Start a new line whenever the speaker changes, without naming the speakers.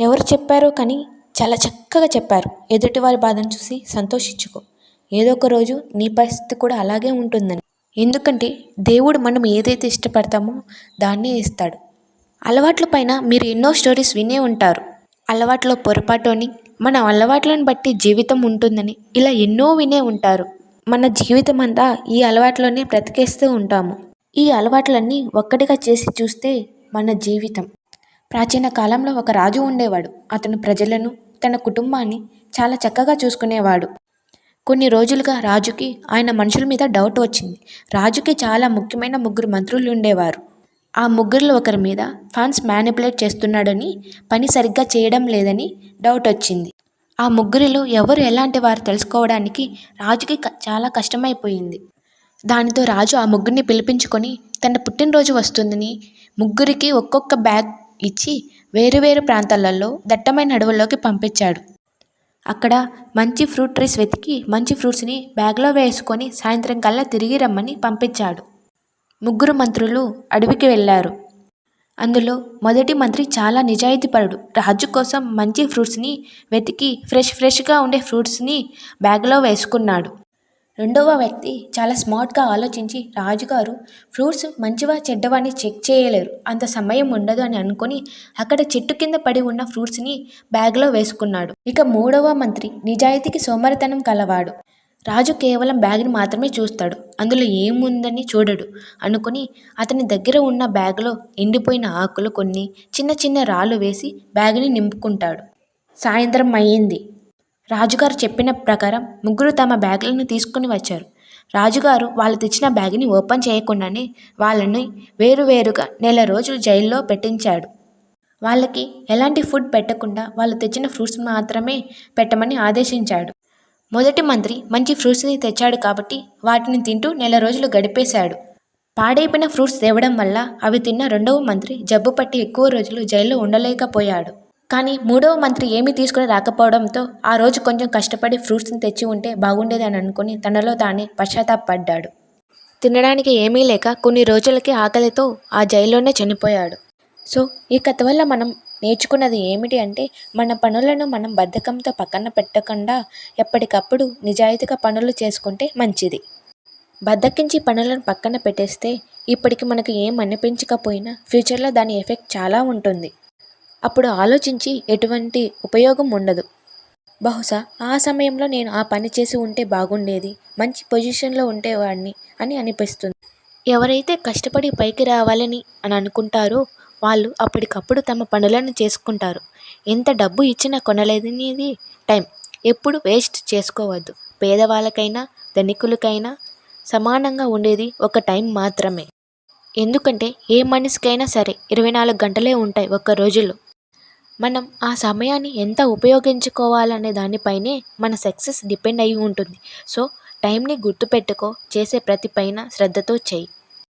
ఎవరు చెప్పారో కానీ చాలా చక్కగా చెప్పారు. ఎదుటివారి బాధను చూసి సంతోషించుకో. ఏదో ఒక రోజు నీ పరిస్థితి కూడా అలాగే ఉంటుందని. ఎందుకంటే దేవుడు మనం ఏదైతే ఇష్టపడతామో దాన్నే ఇస్తాడు. అలవాట్ల పైన మీరు ఎన్నో స్టోరీస్ వినే ఉంటారు. అలవాట్లో పొరపాటు అని మన అలవాట్లను బట్టి జీవితం ఉంటుందని ఇలా ఎన్నో వినే ఉంటారు. మన జీవితం అంతా ఈ అలవాట్లోనే బ్రతికేస్తూ ఉంటాము. ఈ అలవాట్లన్నీ ఒక్కటిగా చేసి చూస్తే మన జీవితం. ప్రాచీన కాలంలో ఒక రాజు ఉండేవాడు. అతను ప్రజలను తన కుటుంబాన్ని చాలా చక్కగా చూసుకునేవాడు. కొన్ని రోజులుగా రాజుకి ఆయన మనుషుల మీద డౌట్ వచ్చింది. రాజుకి చాలా ముఖ్యమైన ముగ్గురు మంత్రులు ఉండేవారు. ఆ ముగ్గురులో ఒకరి మీద ఫండ్స్ మ్యానిపులేట్ చేస్తున్నాడని పని సరిగ్గా చేయడం లేదని డౌట్ వచ్చింది. ఆ ముగ్గురిలో ఎవరు ఎలాంటి వారు తెలుసుకోవడానికి రాజుకి చాలా కష్టమైపోయింది. దానితో రాజు ఆ ముగ్గురిని పిలిపించుకొని తన పుట్టినరోజు వస్తుందని ముగ్గురికి ఒక్కొక్క బ్యాగ్ ఇచ్చి వేరువేరు ప్రాంతాలలో దట్టమైన అడవుల్లోకి పంపించాడు. అక్కడ మంచి ఫ్రూట్ ట్రీస్ వెతికి మంచి ఫ్రూట్స్ని బ్యాగ్లో వేసుకొని సాయంత్రం కల్లా తిరిగి రమ్మని పంపించాడు. ముగ్గురు మంత్రులు అడవికి వెళ్ళారు. అందులో మొదటి మంత్రి చాలా నిజాయితీపరుడు రాజు కోసం మంచి ఫ్రూట్స్ని వెతికి ఫ్రెష్ ఫ్రెష్గా ఉండే ఫ్రూట్స్ని బ్యాగ్లో వేసుకున్నాడు. రెండవ వ్యక్తి చాలా స్మార్ట్గా ఆలోచించి రాజుగారు ఫ్రూట్స్ మంచివా చెడ్డవా అని చెక్ చేయలేరు. అంత సమయం ఉండదు అని అనుకొని అక్కడ చెట్టు కింద పడి ఉన్న ఫ్రూట్స్ని బ్యాగ్లో వేసుకున్నాడు. ఇక మూడవ మంత్రి నిజాయితీకి సోమరితనం కలవాడు. రాజు కేవలం బ్యాగ్ని మాత్రమే చూస్తాడు. అందులో ఏముందని చూడడు. అనుకుని అతని దగ్గర ఉన్న బ్యాగ్లో ఎండిపోయిన ఆకులు కొన్ని చిన్న చిన్న రాళ్ళు వేసి బ్యాగ్ని నింపుకుంటాడు. సాయంత్రం అయ్యింది. రాజుగారు చెప్పిన ప్రకారం ముగ్గురు తమ బ్యాగులను తీసుకుని వచ్చారు. రాజుగారు వాళ్ళు తెచ్చిన బ్యాగ్ని ఓపెన్ చేయకుండానే వాళ్ళని వేరువేరుగా నెల రోజులు జైల్లో పెట్టించాడు. వాళ్ళకి ఎలాంటి ఫుడ్ పెట్టకుండా వాళ్ళు తెచ్చిన ఫ్రూట్స్ మాత్రమే పెట్టమని ఆదేశించాడు. మొదటి మంత్రి మంచి ఫ్రూట్స్ని తెచ్చాడు కాబట్టి వాటిని తింటూ నెల రోజులు గడిపేశాడు. పాడైపోయిన ఫ్రూట్స్ తేవడం వల్ల అవి తిన్న రెండవ మంత్రి జబ్బు పట్టి ఎక్కువ రోజులు జైల్లో ఉండలేకపోయాడు. కానీ మూడవ మంత్రి ఏమీ తీసుకుని రాకపోవడంతో ఆ రోజు కొంచెం కష్టపడి ఫ్రూట్స్ని తెచ్చి ఉంటే బాగుండేదని అనుకుని తనలో తానే పశ్చాత్తాపడ్డాడు. తినడానికి ఏమీ లేక కొన్ని రోజులకి ఆకలితో ఆ జైల్లోనే చనిపోయాడు. సో ఈ కథ వల్ల మనం నేర్చుకున్నది ఏమిటి అంటే మన పనులను మనం బద్ధకంతో పక్కన పెట్టకుండా ఎప్పటికప్పుడు నిజాయితీగా పనులు చేసుకుంటే మంచిది. బద్దకించి పనులను పక్కన పెట్టేస్తే ఇప్పటికి మనకు ఏం అనిపించకపోయినా ఫ్యూచర్లో దాని ఎఫెక్ట్ చాలా ఉంటుంది. అప్పుడు ఆలోచించి ఎటువంటి ఉపయోగం ఉండదు. బహుశా ఆ సమయంలో నేను ఆ పని చేసి ఉంటే బాగుండేది మంచి పొజిషన్లో ఉండేవాడిని అని అనిపిస్తుంది. ఎవరైతే కష్టపడి పైకి రావాలని అని అనుకుంటారో వాళ్ళు అప్పటికప్పుడు తమ పనులను చేసుకుంటారు. ఎంత డబ్బు ఇచ్చినా కొనలేదనేది టైం. ఎప్పుడు వేస్ట్ చేసుకోవద్దు. పేదవాళ్ళకైనా ధనికులకైనా సమానంగా ఉండేది ఒక టైం మాత్రమే. ఎందుకంటే ఏ మనిషికైనా సరే ఇరవై నాలుగు గంటలే ఉంటాయి ఒక్క రోజులో. మనం ఆ సమయాన్ని ఎంత ఉపయోగించుకోవాలనే దానిపైనే మన సక్సెస్ డిపెండ్ అయి ఉంటుంది. సో టైంని గుర్తుపెట్టుకో చేసే ప్రతి పైన శ్రద్ధతో చెయ్యి